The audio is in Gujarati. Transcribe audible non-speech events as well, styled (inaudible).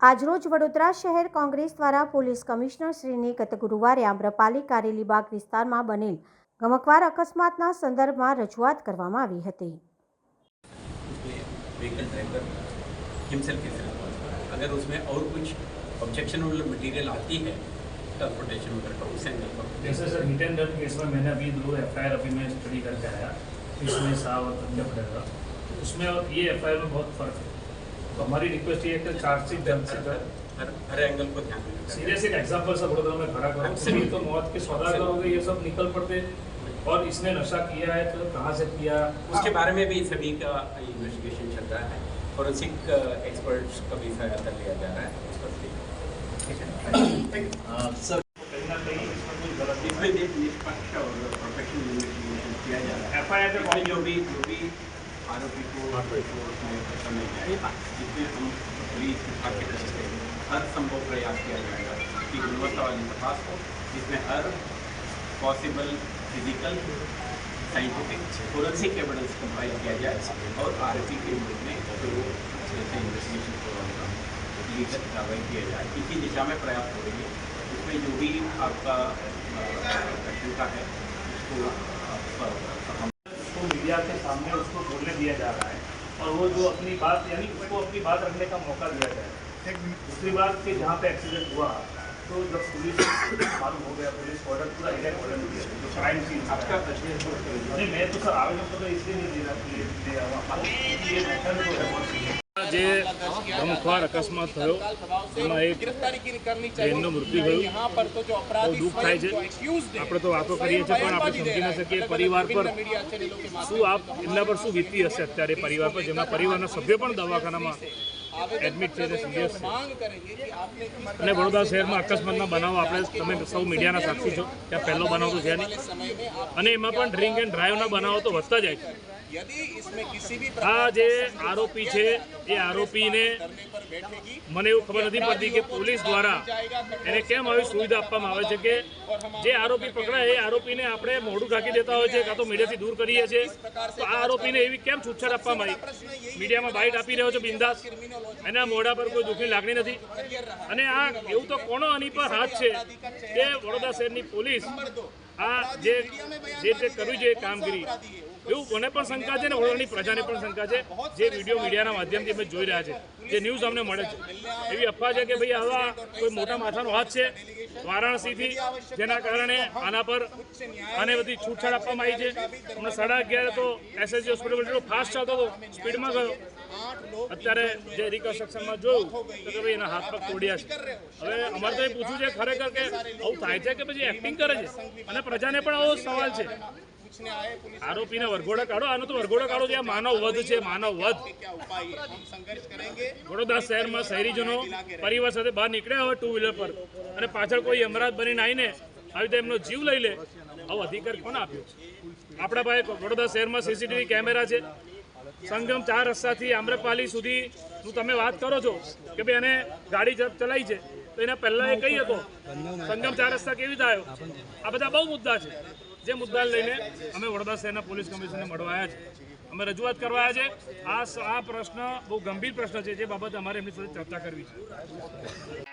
આજરોજ વડોદરા શહેર કોંગ્રેસ દ્વારા પોલીસ કમિશનર શ્રીને ગત ગુરુવારે આમ્રપાલી કારેલીબાગ વિસ્તારમાં બનેલ ગમકવાર અકસ્માતના સંદર્ભમાં રજૂઆત કરવામાં આવી હતી उसमें vehicle driver himself is responsible अगर उसमें और कुछ ऑब्जेक्शनल मटेरियल आती है ट्रांसपोर्टेशन वगैरह का उस एंगल पर जैसे sir hit and run case में मैंने अभी दो एफ अभी मैं स्टडी करके आया इसमें साव और तथ्य पड़ेगा तो उसमें और ये एफ में बहुत फर्क है तो हमारी रिक्वेस्ट ये है कि चार्जशीट जल्द से जल्द हर हर एंगल को ध्यान में सीरियस एक एग्ज़ाम्पल सब वडोदरा में खड़ा करो। तो मौत के सौदागर हो गए ये सब निकल पड़ते। और इसने नशा किया है तो कहाँ से किया? उसके बारे में भी सभी का इन्वेस्टिगेशन चल रहा है। फॉरेंसिक एक्सपर्ट्स का भी सहायता लिया जा रहा है। उस पर भी कहीं ना कहीं इसमें कोई गलती निष्पक्ष और प्रोफेशनल इन्वेस्टिगेशन किया जा रहा है। एफ़ आई आर जो भी जो भी आरोपी को कोर्ट में समय जाएगा इसमें हम पुलिस तरफ़ से हर संभव प्रयास किया जाएगा कि गुणवत्ता वाली तपास हो जिसमें हर possible physical scientific forensic evidence compile किया जाए और आरोपी के विरुद्ध में जो जैसे इन्वेस्टिगेशन होगा लीगल कार्रवाई किया जाए इसी दिशा में प्रयास हो रही है उसमें जो भी आपका शंका है उसको मीडिया के सामने उसको बोलने दिया जा रहा है और वो जो अपनी बात यानी उसको अपनी बात रखने का मौका दिया जाए दूसरी बात कि जहाँ पे एक्सीडेंट हुआ तो जब पुलिस (coughs) मालूम हो गया पुलिस ऑर्डर पूरा इलेक्ट ऑर्डर दिया जो क्राइम सीन आपका प्रश्न नहीं मैं तो सर आवेदन पत्र इसलिए नहीं दे रहा हूँ। ये मैटर जो है। જે ગમખ્વાર અકસ્માત થયો, એમાં એક ટ્રેનનું મૃત્યુ થયું. દુઃખ થાય છે. આપણે તો વાતો કરીએ છીએ, પણ આપણે સમજી ન શકીએ પરિવાર પર શું આપ એમના પર શું વીતી હશે અત્યારે પરિવાર પર જેમના પરિવારના સભ્યો પણ દવાખાનામાં એડમિટ છે અને વડોદરા શહેરમાં અકસ્માતના બનાવો આપણે તમે સૌ મીડિયાના સાક્ષી છો, ત્યાં પહેલો બનાવ તો છે નહીં. અને એમાં પણ ડ્રિંક એન્ડ ડ્રાઈવના બનાવો તો વધતા જાય છે. આ જે આરોપી છે એ આરોપીને મને એવું ખબર નથી પડતી કે પોલીસ દ્વારા એને કેમ આવી સુવિધા આપવામાં આવે છે કે જે આરોપી પકડાય એ આરોપીને આપણે મોઢું ઢાંકી દેતા હોય છે કાં તો મીડિયાથી દૂર કરીએ છીએ. તો આ આરોપીને એવી કેમ છૂટછાટ આપવામાં આવી મીડિયામાં બાઇટ આપી રહ્યો છે બિંદાસ. એના મોઢા પર કોઈ દુઃખની લાગણી નથી. અને આ એવું તો કોનો આની પર હાથ છે કે વડોદરા શહેરની પોલીસ આ જે જે કર્યું છે કામગીરી? એવું મને પણ શંકા છે ને વડોદરાની પ્રજાને પણ શંકા છે. જે વીડિયો મીડિયાના માધ્યમથી અમે જોઈ રહ્યા છે. જે ન્યૂઝ અમને મળે છે. એવી અફવા છે કે ભાઈ આવા કોઈ મોટા માથાનો હાથ છે વારાણસીથી, જેના કારણે આના પર આને બધી છૂટછાટ આપવામાં આવી છે. હમણાં સાડા અગિયારે તો એસએસજી હોસ્પિટલ ફાસ્ટ ચાલતો હતો સ્પીડમાં ગયો. અત્યારે જે રિકન્સ્ટ્રક્શનમાં જોયું, તો કે ભાઈ એના હાથ પગ તોડ્યા છે. હવે અમારે તો એ પૂછવું છે ખરેખર કે આવું થાય છે કે પછી એક્ટિંગ કરે છે? અને પ્રજાને પણ આવો સવાલ છે. આરોપીને વરઘોડા કાઢો. આનો તો વરઘોડા કાઢો જે માનવ વધ છે માનવ વધ. વડોદરા શહેરમાં શહેરીજનો પરિવાર સાથે બહાર નીકળ્યા હોય ટુ વ્હીલર પર અને પાછળ કોઈ અમરાત બનીને આવીને આવી રીતે એમનો જીવ લઈ લે આવો અધિકાર કોને આપ્યો? છે આપણા પાસે વડોદરા શહેરમાં સીસીટીવી કેમેરા છે. સંગમ ચાર રસ્તાથી આમ્રપાલી સુધી નું તમે વાત કરો છો કે ભાઈ એને ગાડી ચલાવી છે તો એના પહેલાં એ કઈ હતો સંગમ ચાર રસ્તા કેવી રીતે આવ્યો? આ બધા બહુ મુદ્દા છે. જે મુદ્દા લઈને અમે વડોદરા શહેરના પોલીસ કમિશનરને મળવા આવ્યા છે અમે રજૂઆત કરવા આવ્યા છે આ આ પ્રશ્ન બહુ ગંભીર પ્રશ્ન છે, જે બાબતે અમારે એમની સાથે ચર્ચા કરવી છે.